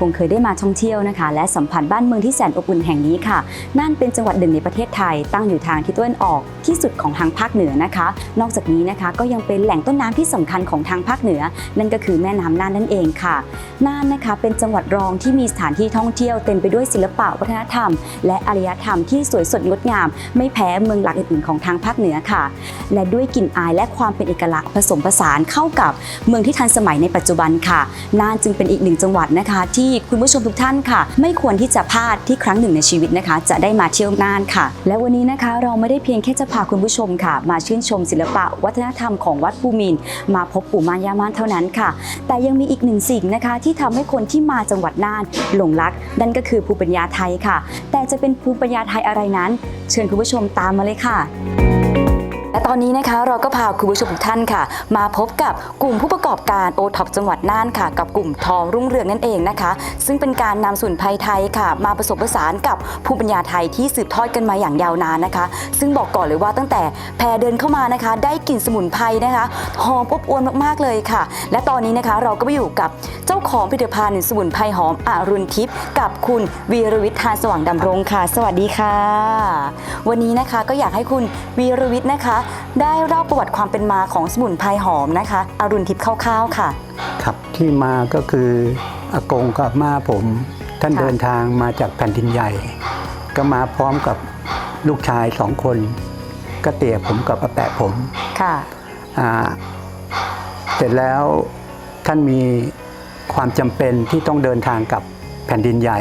คงเคยได้มาท่องเที่ยวนะคะ และสัมผัสบ้านเมืองที่แสนอบอุ่นแห่งนี้ค่ะ น่านเป็นจังหวัดหนึ่งในประเทศไทย ตั้งอยู่ทางทิศตะวันออกที่สุดของทางภาคเหนือนะคะ นอกจากนี้นะคะก็ยังเป็นแหล่งต้นน้ำที่สำคัญของทางภาคเหนือ นั่นก็คือแม่น้ำน่านนั่นเองค่ะน่านนะคะเป็นจังหวัดรองที่มีสถานที่ท่องเที่ยวเต็มไปด้วยศิลปะวัฒนธรรม และอารยธรรมที่สวยสดงดงาม ไม่แพ้เมืองหลักอื่นๆของทางภาคเหนือค่ะ และด้วยกลิ่นอายและความเป็นเอกลักษณ์ผสมผสานเข้ากับเมืองที่ทันสมัยในปัจจุบันค่ะน่านจึงเป็นอีกหนึ่งจังหวัดนะคะที่คุณผู้ชมทุกท่านค่ะ ไม่ควรที่จะพลาดที่ครั้งหนึ่งในชีวิตนะคะ จะได้มาเที่ยวน่านค่ะ และวันนี้นะคะเราไม่ได้เพียงแค่จะพาคุณผู้ชมค่ะ มาชื่นชมศิลปะวัฒนธรรมของวัดภูมิน มาพบปู่ม่านย่าม่านเท่านั้นค่ะ แต่ยังมีอีกหนึ่งสิ่งนะคะ ที่ทำให้คนที่มาจังหวัดน่านหลงรัก นั่นก็คือภูมิปัญญาไทยค่ะ แต่จะเป็นภูมิปัญญาไทยอะไรนั้น เชิญคุณผู้ชมตามมาเลยค่ะ และตอนนี้นะคะเราก็พาคุณผู้ชมทุกท่านค่ะ มาพบกับกลุ่มผู้ประกอบการโอท็อปจังหวัดน่านค่ะ กับกลุ่มทองรุ่งเรืองนั่นเองนะคะ ซึ่งเป็นการนำสมุนไพรไทยค่ะ มาผสมผสานกับภูมิปัญญาไทยที่สืบทอดกันมาอย่างยาวนานนะคะ ซึ่งบอกก่อนเลยว่าตั้งแต่แพรเดินเข้ามานะคะ ได้กลิ่นสมุนไพรนะคะหอมอบอวลมากๆเลยค่ะ และตอนนี้นะคะเราก็ไปอยู่กับเจ้าของผลิตภัณฑ์สมุนไพรหอมอรุณทิพย์กับคุณวีรวิทย์ทานสว่างดำรงค่ะ สวัสดีค่ะ วันนี้นะคะก็อยากให้คุณวีรวิทย์นะคะได้เล่าประวัติความเป็นมาของสมุนไพรหอมนะคะอรุณทิพย์คร่าวๆค่ะ ครับที่มาก็คืออากงกับอาม่าผม ท่านค่ะ เดินทางมาจากแผ่นดินใหญ่ ก็มาพร้อมกับลูกชายสองคน ก็เตี่ยผมกับอาแปะผมค่ะ อ่าเสร็จแล้วท่านมีความจำเป็นที่ต้องเดินทางกับแผ่นดินใหญ่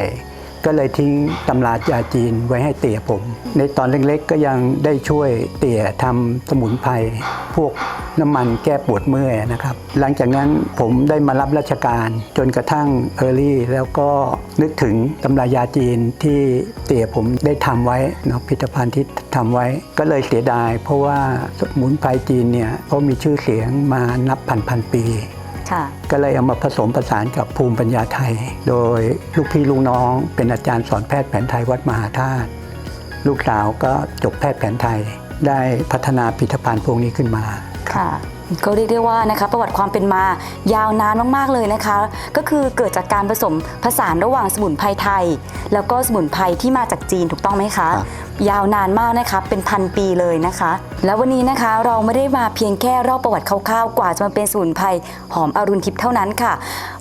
ก็เลยทิ้งตำรายาจีนไว้ให้เตี่ยผม ในตอนเล็กๆ ก็ยังได้ช่วยเตี่ยทำสมุนไพรพวกน้ำมันแก้ปวดเมื่อยนะครับ หลังจากนั้นผมได้มารับราชการจนกระทั่งเออรี่แล้วก็นึกถึงตำรายาจีนที่เตี่ยผมได้ทำไว้เนาะผลิตภัณฑ์ที่ทำไว้ ก็เลยเสียดาย เพราะว่าสมุนไพรจีนเนี่ยเขามีชื่อเสียงมานับพันพันๆปี ก็เลยเอามาผสมผสานกับภูมิปัญญาไทย โดยลูกพี่ลูกน้องเป็นอาจารย์สอนแพทย์แผนไทยวัดมหาธาตุลูกสาวก็จบแพทย์แผนไทย ได้พัฒนาผลิตภัณฑ์พวกนี้ขึ้นมาค่ะก็เรียกได้ว่านะคะประวัติความเป็นมายาวนานมากๆเลยนะคะ ก็คือเกิดจากการผสมผสานระหว่างสมุนไพรไทย แล้วก็สมุนไพรที่มาจากจีนถูกต้องไหมคะครับยาวนานมากนะคะเป็นพันปีเลยนะคะ แล้ววันนี้นะคะเราไม่ได้มาเพียงแค่เล่าประวัติคร่าวๆ กว่าจะมาเป็นสมุนไพรหอมอรุณทิพย์เท่านั้นค่ะ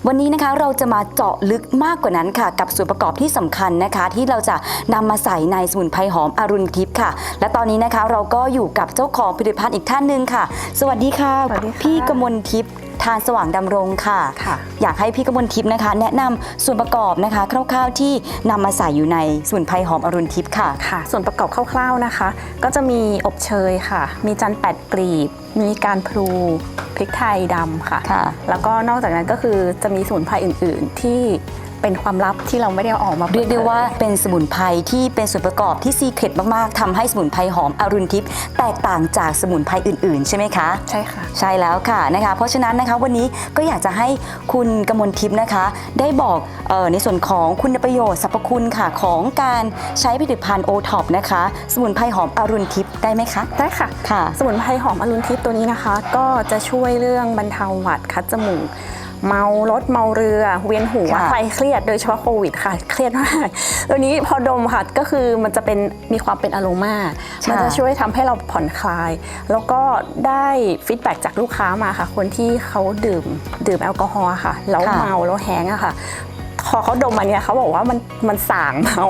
วันนี้นะคะเราจะมาเจาะลึกมากกว่านั้นค่ะ กับส่วนประกอบที่สำคัญนะคะ ที่เราจะนำมาใส่ในสมุนไพรหอมอรุณทิพย์ค่ะ และตอนนี้นะคะเราก็อยู่กับเจ้าของผลิตภัณฑ์อีกท่านหนึ่งค่ะ สวัสดีค่ะสวัสดีค่ะพี่กมลทิพย์ ทานสว่างดำรงค่ะค่ะ อยากให้พี่กมลทิพย์นะคะ แนะนำส่วนประกอบนะคะ คร่าวๆที่นำมาใส่อยู่ในสมุนไพรหอมอรุณทิพย์ค่ะค่ะ ส่วนประกอบคร่าวๆนะคะ ก็จะมีอบเชยค่ะ มีจันทร์แปดกลีบ มีการพลูพริกไทยดำค่ะค่ะ แล้วก็นอกจากนั้นก็คือจะมีสมุนไพรอื่น ๆ ที่ เป็นความลับที่เราไม่ได้เอาออกมาปิเรียกได้ผว่าเป็นสมุนไพรที่เป็นส่วนประกอบที่ซีเครตมากๆทำให้สมุนไพรหอมอรุณทิพย์แตกต่างจากสมุนไพรอื่นๆ ใช่ไหมคะ ใช่ค่ะ ใช่แล้วค่ะนะคะ เพราะฉะนั้นนะคะวันนี้ก็อยากจะให้คุณกมลทิพย์นะคะ ได้บอกเออในส่วนของคุณประโยชน์สรรพคุณค่ะของการใช้ผลิตภัณฑ์โอท็อปนะคะ สมุนไพรหอมอรุณทิพย์ได้ไหมคะ ได้ค่ะค่ะ สมุนไพรหอมอรุณทิพย์ตัวนี้นะคะ ก็จะช่วยเรื่องบรรเทาหวัดคัดจมูก เมารถเมาเรือ เวียนหัวค่ะ ใครเครียดโดยเฉพาะโควิดค่ะ เครียดมากตัวนี้พอดมค่ะก็คือมันจะเป็นมีความเป็นอโรมามันจะช่วยทำให้เราผ่อนคลาย แล้วก็ได้ฟีดแบ็จากลูกค้ามาค่ะ คนที่เขาดื่มดื่มแอลกอฮอล์ค่ะ แล้วค่ะเมาแล้วแห้งอะค่ะ พอเขาดมมันเนี่ยเขาบอกว่ามันมันสางเมา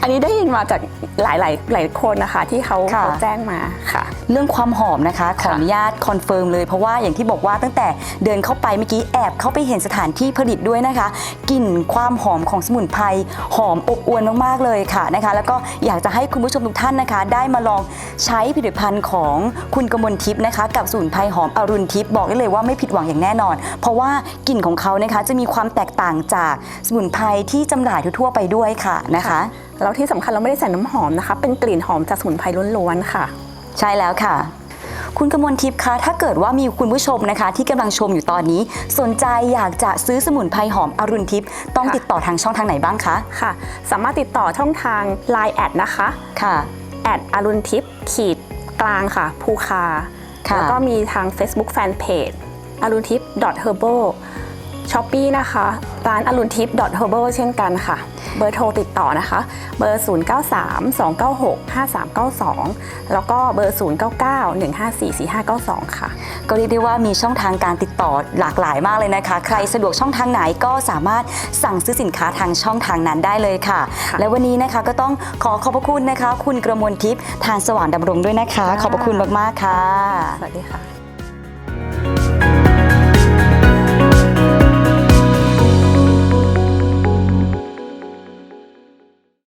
อันนี้ได้ยินมาจากหลายหลายหลายคนนะคะ ที่เขาค่ะ เขาแจ้งมาค่ะ เรื่องความหอมนะคะขออนุญาตคอนเฟิร์มเลยเพราะว่าอย่างที่บอกว่าตั้งแต่เดินเข้าไปเมื่อกี้แอบเข้าไปเห็นสถานที่ผลิตด้วยนะคะกลิ่นความหอมของสมุนไพรหอมอบอวลมากๆเลยค่ะนะคะ แล้วก็อยากจะให้คุณผู้ชมทุกท่านนะคะ ได้มาลองใช้ผลิตภัณฑ์ของคุณกมลทิพย์นะคะ กับสมุนไพรหอมอรุณทิพย์บอกได้เลยว่าไม่ผิดหวังอย่างแน่นอน เพราะว่ากลิ่นของเขานะคะจะมีความแตกต่างจากสมุนไพรที่จำหน่ายทั่วๆไปด้วยค่ะนะคะ แล้วที่สำคัญเราไม่ได้ใส่น้ำหอมนะคะ เป็นกลิ่นหอมจากสมุนไพรล้วนๆค่ะ ใช่แล้วค่ะ คุณกมลทิพย์คะถ้าเกิดว่ามีคุณผู้ชมนะคะ ที่กำลังชมอยู่ตอนนี้ สนใจอยากจะซื้อสมุนไพรหอมอรุณทิพย์ต้องค่ะ ติดต่อทางช่องทางไหนบ้างคะค่ะ สามารถติดต่อช่องทาง Line แอดนะคะค่ะ แอดอรุณทิพย์ขีดกลางค่ะภูคา ค่ะ แล้วก็มีทาง Facebook Fanpage อรุณทิพย์ herbal ช้อปปีนะคะ ร้านอรุณทิพย์ herbal เช่นกันค่ะ เบอร์โทรติดต่อนะคะ เบอร์ 0932965392 แล้วก็เบอร์ 0991544592 ค่ะ ก็เรียกได้ว่ามีช่องทางการติดต่อหลากหลายมากเลยนะคะ ใครสะดวกช่องทางไหนก็สามารถสั่งซื้อสินค้าทางช่องทางนั้นได้เลยค่ะค่ะและวันนี้นะคะก็ต้องขอขอบพระคุณนะคะ คุณกระมวลทิพย์ทานสว่างดำรงด้วยนะคะ ขอบพระคุณมากๆค่ะ สวัสดีค่ะ